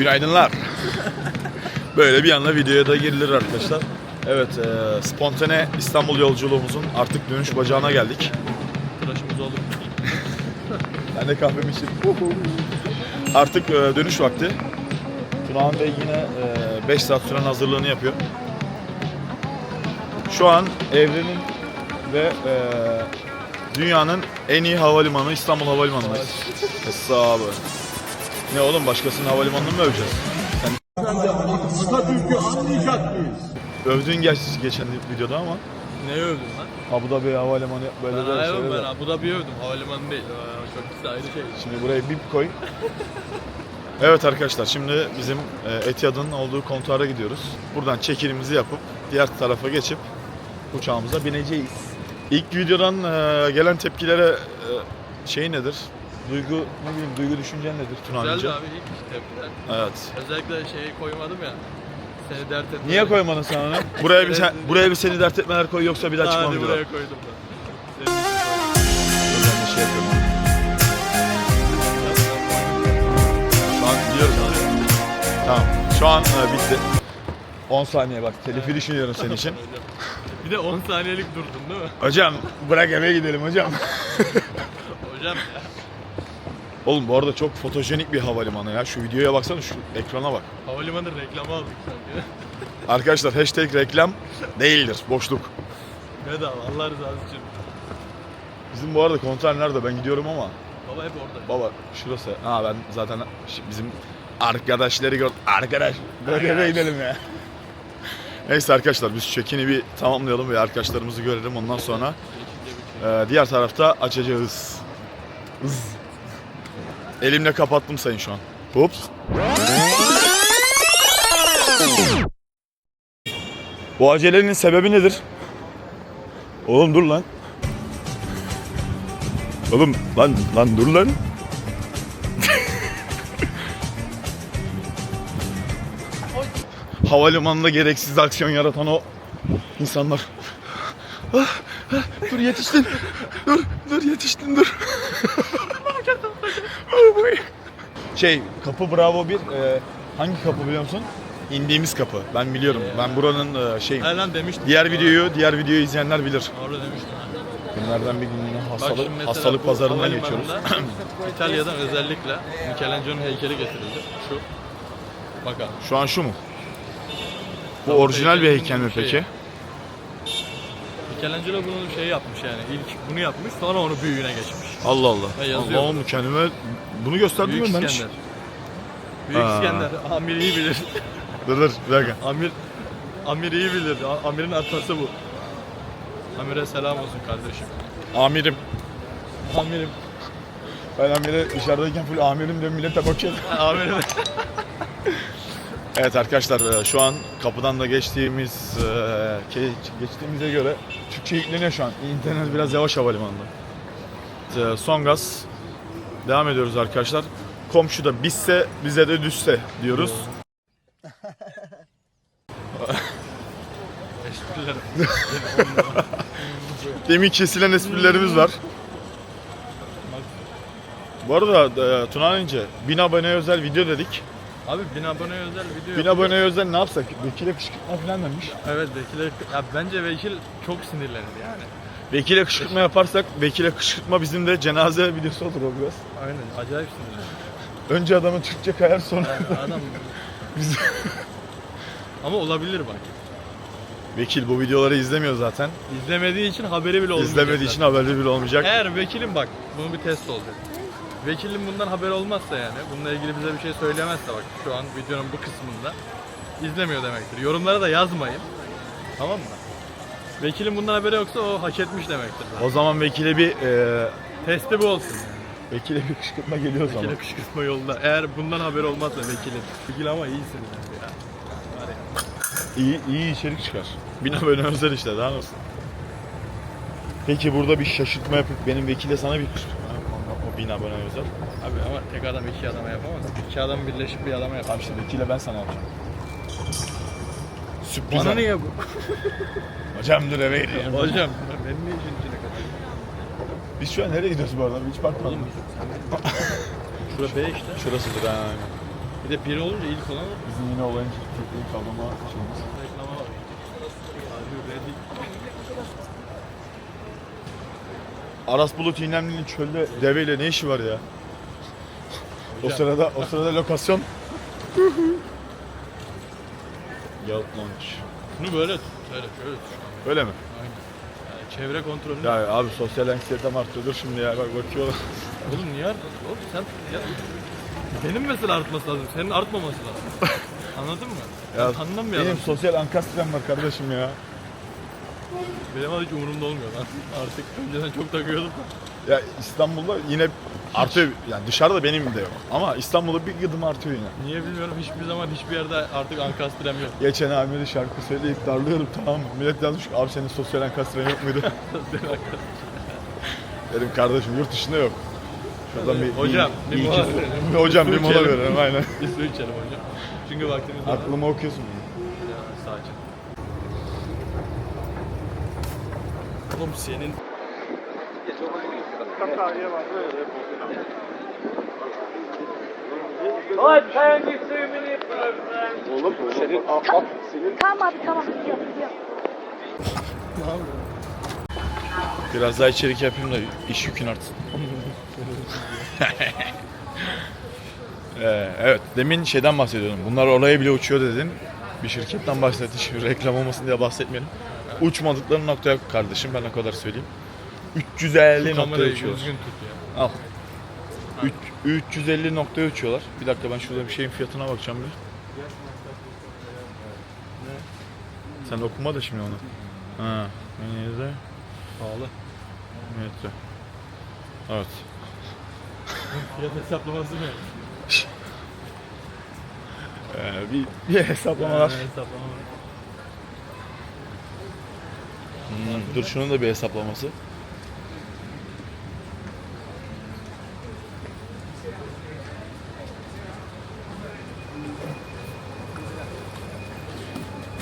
Günaydınlar. Böyle bir anda videoya da girilir arkadaşlar. Evet, e, spontane İstanbul yolculuğumuzun artık dönüş bacağına geldik. Tıraşımız oldu. Ben de kahvemi içtim. Artık e, dönüş vakti. Tunağan Bey yine 5 saat süren hazırlığını yapıyor. Şu an evrenin ve e, dünyanın en iyi havalimanı İstanbul Havalimanı'ndayız. Hesabı. Ne oğlum başkasının havalimanını mı öveceğiz? Atatürk'ü anlayacak mıyız? Övdün geç, geçen videoda ama Ne övdün lan? Abu Dhabi Havalimanı böyle Ben böyle şeyler ben. Abu Dhabi'yi övdüm. Havalimanı değil. Çok güzel ayrı şey. Şimdi buraya bip koy. Evet arkadaşlar şimdi bizim e, Etihad'ın olduğu kontuara gidiyoruz. Buradan çekilimizi yapıp diğer tarafa geçip uçağımıza bineceğiz. İlk videodan e, gelen tepkilere e, şey nedir? Duygu ne bileyim duygu düşüncen nedir Tuna Güzeldi Hanımcığım? abi ilk tepkiler. Evet. Özellikle şeyi koymadım ya. Seni dert etme. Niye koymadın sen onu? Buraya bir sen, buraya bir seni dert etmeler koy yoksa bir daha çıkmam Hadi buraya koydum ben. Senin için Dur ben de şey yapıyorum. Şu an gidiyoruz abi. Tamam. Şu an e, bitti. 10 saniye bak. Telifi düşünüyorum senin için. Bir de 10 saniyelik durdun değil mi? Hocam bırak eve gidelim hocam. Hocam. Oğlum bu arada çok fotojenik bir havalimanı ya. Şu videoya baksana şu ekrana bak. Havalimanı reklamı aldık sanki. Arkadaşlar hashtag reklam değildir. Boşluk. Bedava Allah rızası için. Bizim bu arada konter nerede? Ben gidiyorum ama. Baba hep orada. Baba şurası. Ha ben zaten şi- bizim arkadaşları gör. Arkadaş. Böyle eve gidelim ya. Neyse arkadaşlar biz çekini bir tamamlayalım ve arkadaşlarımızı görelim. Ondan sonra e, diğer tarafta açacağız. Hız. Elimle kapattım sayın şu an. Ups. Bu acelenin sebebi nedir? Oğlum dur lan. Oğlum lan lan dur lan. Havalimanında gereksiz aksiyon yaratan o insanlar. Ah, ah, dur yetiştin. Dur, dur yetiştin dur. Şey, kapı Bravo 1 e, hangi kapı biliyor musun? İndiğimiz kapı. Ben biliyorum. Ben buranın e, şey Her lan demiştim. diğer videoyu, diğer videoyu izleyenler bilir. Orada demiştim. Günlerden bir gün yine Bak hastalık, şimdi mesela hastalık bu pazarından geçiyoruz. İtalya'dan özellikle Michelangelo'nun heykeli getirildi. Şu. Bak abi. Şu an şu mu? Bu orijinal bir heykel mi şeyi. peki? Michelangelo bunu şey yapmış yani. İlk bunu yapmış sonra onu büyüğüne geçmiş. Allah Allah. Ha, yazıyor. Allah'ım kendime bunu gösterdim Büyük mi ben hiç? İskender. Büyük Aa. İskender. Amir iyi bilir. Dur dur bir dakika. Amir Amir iyi bilir. A- Amir'in atası bu. Amir'e selam olsun kardeşim. Amirim. Amirim. Ben amire dışarıdayken full amirim diyorum millete bakıyor. Amirim. Evet arkadaşlar e, şu an kapıdan da geçtiğimiz e, geçtiğimize göre Türkçe yükleniyor şu an. İnternet biraz yavaş havalimanında. E, Son gaz. Devam ediyoruz arkadaşlar. Komşu da bizse bize de düşse diyoruz. Demin kesilen esprilerimiz var. Bu arada Tuna İnce 1000 aboneye özel video dedik. Abi 1000 abone özel video 1000 aboneye özel ne yapsak? Vekile kışkırtma falan demiş. Evet vekile ya bence vekil çok sinirlenir yani. Vekile kışkırtma yaparsak vekile kışkırtma bizim de cenaze videosu olur o biraz. Aynen acayip sinirlenir. Önce adamı Türkçe kayar sonra. Yani adam Biz- ama olabilir bak. Vekil bu videoları izlemiyor zaten. İzlemediği için haberi bile olmayacak. İzlemediği için zaten. haberi bile olmayacak. Eğer vekilin bak bunun bir test olacak. Vekilin bundan haberi olmazsa yani bununla ilgili bize bir şey söylemezse bak şu an videonun bu kısmında izlemiyor demektir. Yorumlara da yazmayın. Tamam mı? Vekilin bundan haberi yoksa o hak etmiş demektir. zaten. O zaman vekile bir e, Testi bu olsun. vekile bir kışkırtma geliyor o zaman. Vekile kışkırtma yolda. Eğer bundan haberi olmazsa vekilin. Vekil ama iyisin ya. Var ya. İyi, iyi içerik çıkar. Bin abone özel işte daha nasıl? Peki burada bir şaşırtma yapıp benim vekile sana bir kışkırtma bin abone özel. Abi ama tek adam iki adama yapamaz. İki adam birleşip bir adama yapar. Tamam işte vekile ben sana yapacağım. Sürpriz. Bana ha. niye bu? Hocam dur eve gidelim. Hocam benim ne işin içine kadar? Biz şu an nereye gidiyoruz bu arada? Hiç bakmadım. Oğlum Şurada B işte. Şurasıdır ha. Bir de biri olunca ilk olan Bizim yine olayın tekniği kavrama şeyimiz. Aras Bulut İynemli'nin çölde deveyle ne işi var ya? O sırada o sırada lokasyon. Launch. Bunu böyle tut. Şöyle şöyle tut. Öyle mi? Aynen. Yani çevre kontrolünü. Ya abi sosyal anksiyetem artıyor. Dur şimdi ya bak bakıyorlar. Oğlum niye artmasın? Oğlum sen ya, benim mesela artması lazım. Senin artmaması lazım. Anladın mı? Ya, bir Benim sosyal ankastrem var kardeşim ya. Benim hiç umurumda olmuyor lan. Artık önceden çok takıyordum. Ya İstanbul'da yine artıyor. Yani dışarıda benim de yok. Ama İstanbul'da bir gıdım artıyor yine. Niye bilmiyorum hiçbir zaman hiçbir yerde artık ankastrem yok. Geçen abime de şarkı söyleyip darlıyorum tamam mı? Millet yazmış ki, abi senin sosyal ankastren yok muydu? Dedim kardeşim yurt dışında yok. Şuradan bir, Hocam, bir bir, verelim. hocam bir mola verelim aynen. Bir su içelim hocam. Çünkü vaktimiz var. Aklıma okuyorsun bunu. Ya, sakin. Oğlum senin Tamam abi tamam gidiyorum gidiyorum. Biraz daha içerik yapayım da iş yükün artsın. Ee, evet, demin şeyden bahsediyordum. Bunlar oraya bile uçuyor dedin. Bir şirketten bahsettin. Şimdi reklam olmasın diye bahsetmeyelim. Uçmadıkları nokta yok kardeşim. Ben o kadar söyleyeyim. 350 noktaya kamerayı uçuyorlar. düzgün tut ya. Al. Üç- 350 noktaya uçuyorlar. Bir dakika ben şurada bir şeyin fiyatına bakacağım bir. Sen okuma da şimdi onu. Ha. Neyse. Pahalı. Metre. Evet. Fiyat hesaplaması mı? Ee, bir, bir hesaplamalar. Hesaplama var. Hmm, dur şunun da bir hesaplaması.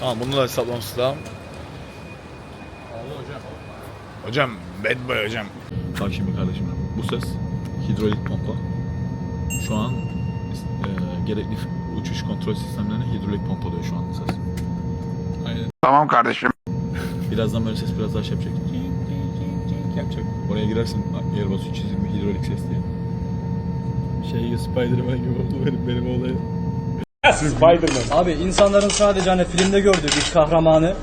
Tamam bunu da hesaplaması lazım. Hocam. Hocam bad boy hocam. Bak şimdi kardeşim bu ses hidrolik pompa. Şu an e, gerekli uçuş kontrol sistemlerine hidrolik pompa diyor şu an ses. Aynen. Tamam kardeşim. Birazdan böyle ses biraz daha şey yapacak. Yapacak. Oraya girersin Airbus 320 hidrolik ses diye. Şey Spider-Man gibi oldu benim, benim olayım. Abi insanların sadece hani filmde gördüğü bir kahramanı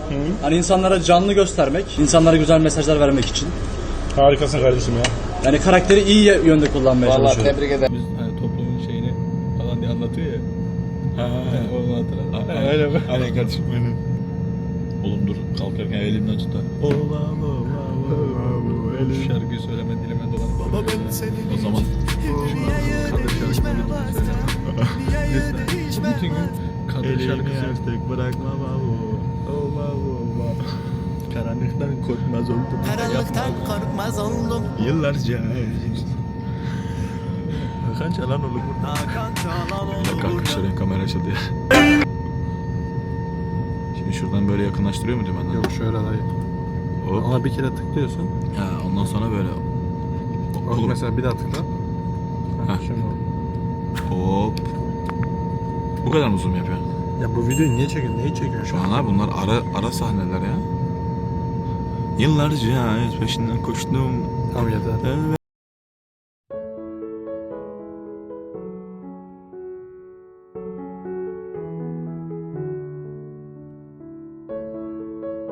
hani insanlara canlı göstermek, insanlara güzel mesajlar vermek için. Harikasın kardeşim ya. Yani karakteri iyi yönde kullanmaya çalışıyorum. Biz hani toplumun şeyini falan diye anlatıyor ya. Ha, Yani onu hatırlat. Aynen, kardeşim aynen. Oğlum dur kalkarken elimden tut da. Şu şarkıyı söyleme dilime dolan. Baba ben seni O zaman kadın Lütfen. Bütün gün kadın şarkısı. artık bırakma babu. Oh babu Karanlıktan korkmaz oldum. Karanlıktan korkmaz oldum. Yıllarca. Hakan Çalan olur burada. Hakan Çalan olur Kanka burada. şuraya kamera açıldı ya. Şimdi şuradan böyle yakınlaştırıyor mu dümenden? Yok şöyle dayı. Hop. Ama bir kere tıklıyorsun. Ha, ondan sonra böyle. Bak Oğlum. mesela bir daha tıkla. Heh. Heh. Şimdi oldu. Hop. Bu kadar mı zoom yapıyor? Ya bu videoyu niye çekiyorsun? Neyi çekiyorsun Şu an abi bunlar ara ara sahneler ya. Yıllarca peşinden koştum. Tamam yeter. Evet.